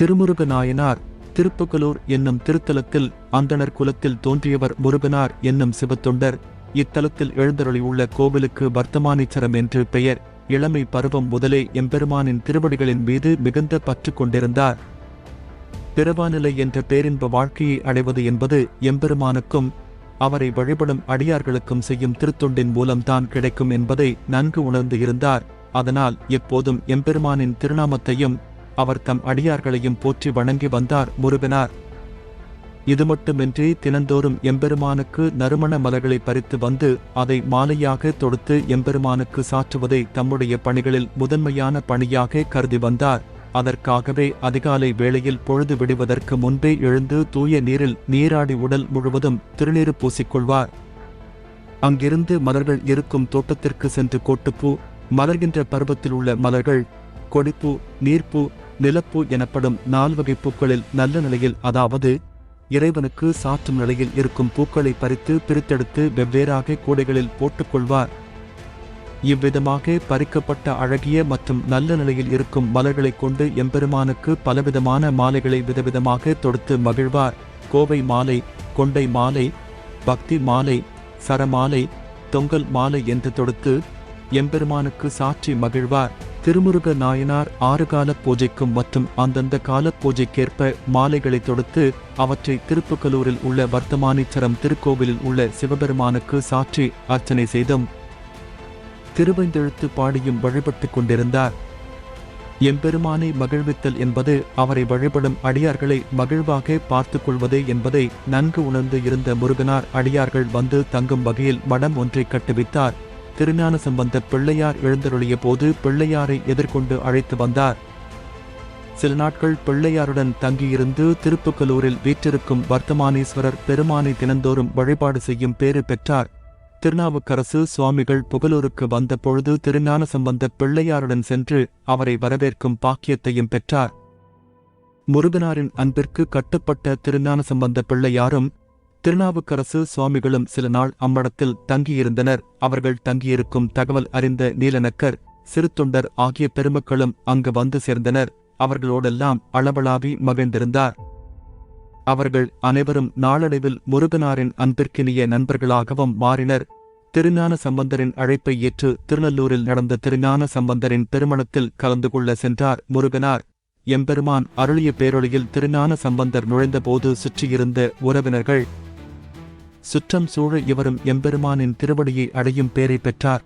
திருமுருக நாயனார் திருப்புகலூர் என்னும் திருத்தலத்தில் அந்தணர் குலத்தில் தோன்றியவர் முருகனார் என்னும் சிவத்தொண்டர். இத்தலத்தில் எழுந்தருளியுள்ள கோவிலுக்கு வர்த்தமானீச்சரம் என்று பெயர். இளமை பருவம் முதலே எம்பெருமானின் திருவடிகளின் மீது மிகுந்த பற்று கொண்டிருந்தார். பிறவாநிலை என்ற பேரின்ப வாழ்க்கையை அடைவது என்பது எம்பெருமானுக்கும் அவரை வழிபடும் அடியார்களுக்கும் செய்யும் திருத்தொண்டின் மூலம்தான் கிடைக்கும் என்பதை நன்கு உணர்ந்து இருந்தார். அதனால் எப்போதும் எம்பெருமானின் திருநாமத்தையும் அவர் தம் அடியார்களையும் போற்றி வணங்கி வந்தார் முருகனார். இது மட்டுமின்றி தினந்தோறும் எம்பெருமானுக்கு நறுமண மலர்களை பறித்து வந்து அதை மாலையாக தொடுத்து எம்பெருமானுக்கு சாற்றுவதை தம்முடைய பணிகளில் முதன்மையான பணியாக கருதி வந்தார். அதற்காகவே அதிகாலை வேளையில் பொழுது விடுவதற்கு முன்பே எழுந்து தூய நீரில் நீராடி உடல் முழுவதும் திருநீறு பூசிக்கொள்வார். அங்கிருந்து மலர்கள் இருக்கும் தோட்டத்திற்கு சென்று கோட்டுப்பூ மலர்கின்ற பருவத்தில் உள்ள மலர்கள் கொடிப்பூ நீர்ப்பூ நிலப்பூ எனப்படும் நால்வகை பூக்களில் நல்ல நிலையில் அதாவது இறைவனுக்கு சாற்றும் நிலையில் இருக்கும் பூக்களை பறித்து பிரித்தெடுத்து வெவ்வேறாக கூடைகளில் போட்டுக்கொள்வார். இவ்விதமாக பறிக்கப்பட்ட அழகிய மற்றும் நல்ல நிலையில் இருக்கும் மலர்களைக் கொண்டு எம்பெருமானுக்கு பலவிதமான மாலைகளை விதவிதமாக தொடுத்து மகிழ்வார். கோவை மாலை கொண்டை மாலை பக்தி மாலை சரமாலை தொங்கல் மாலை என்று தொடுத்து எம்பெருமானுக்கு சாற்றி மகிழ்வார். திருமுருக நாயனார் ஆறு கால பூஜைக்கும் மற்றும் அந்தந்த கால பூஜைக்கேற்ப மாலைகளை தொடுத்து அவற்றை திருப்புக்கலூரில் உள்ள வர்த்தமானீச்சரம் திருக்கோவிலில் உள்ள சிவபெருமானுக்கு சாற்றி அர்ச்சனை செய்தும் திருவைந்தெழுத்து பாடியும் வழிபட்டுக் கொண்டிருந்தார். எம்பெருமானை மகிழ்வித்தல் என்பது அவரை வழிபடும் அடியார்களை மகிழ்வாக பார்த்துக் கொள்வது என்பதை நன்கு உணர்ந்து இருந்த முருகனார் அடியார்கள் வந்து தங்கும் வகையில் மடம் ஒன்றை கட்டுவித்தார். திருஞான சம்பந்த பிள்ளையார் எழுந்தருளிய போது பிள்ளையாரை எதிர்கொண்டு அழைத்து வந்தார். சில நாட்கள் பிள்ளையாருடன் தங்கியிருந்து திருப்புக்கலூரில் வீற்றிருக்கும் வர்த்தமானீஸ்வரர் பெருமானை தினந்தோறும் வழிபாடு செய்யும் பேறு பெற்றார். திருநாவுக்கரசு சுவாமிகள் புகலூருக்கு வந்த பொழுது திருஞான சம்பந்த பிள்ளையாருடன் சென்று அவரை வரவேற்கும் பாக்கியத்தையும் பெற்றார். முருகனாரின் அன்பிற்கு கட்டுப்பட்ட திருஞான சம்பந்த பிள்ளையாரும் திருநாவுக்கரசு சுவாமிகளும் சில நாள் அம்மடத்தில் தங்கியிருந்தனர். அவர்கள் தங்கியிருக்கும் தகவல் அறிந்த நீலநக்கர் சிறுத்தொண்டர் ஆகிய பெருமக்களும் அங்கு வந்து சேர்ந்தனர். அவர்களோடெல்லாம் அளவளாவி மகிழ்ந்திருந்தார். அவர்கள் அனைவரும் நாளடைவில் முருகனாரின் அன்பிற்கினிய நண்பர்களாகவும் மாறினர். திருஞான சம்பந்தரின் அழைப்பை ஏற்று திருநல்லூரில் நடந்த திருஞான சம்பந்தரின் திருமணத்தில் கலந்து கொள்ள சென்றார் முருகனார். எம்பெருமான் அருளிய பேரொழியில் திருஞான சம்பந்தர் நுழைந்தபோது சுற்றியிருந்த உறவினர்கள் சுற்றம் சூழ இவரும் எம்பெருமானின் திருவடியை அடையும் பேரை பெற்றார்.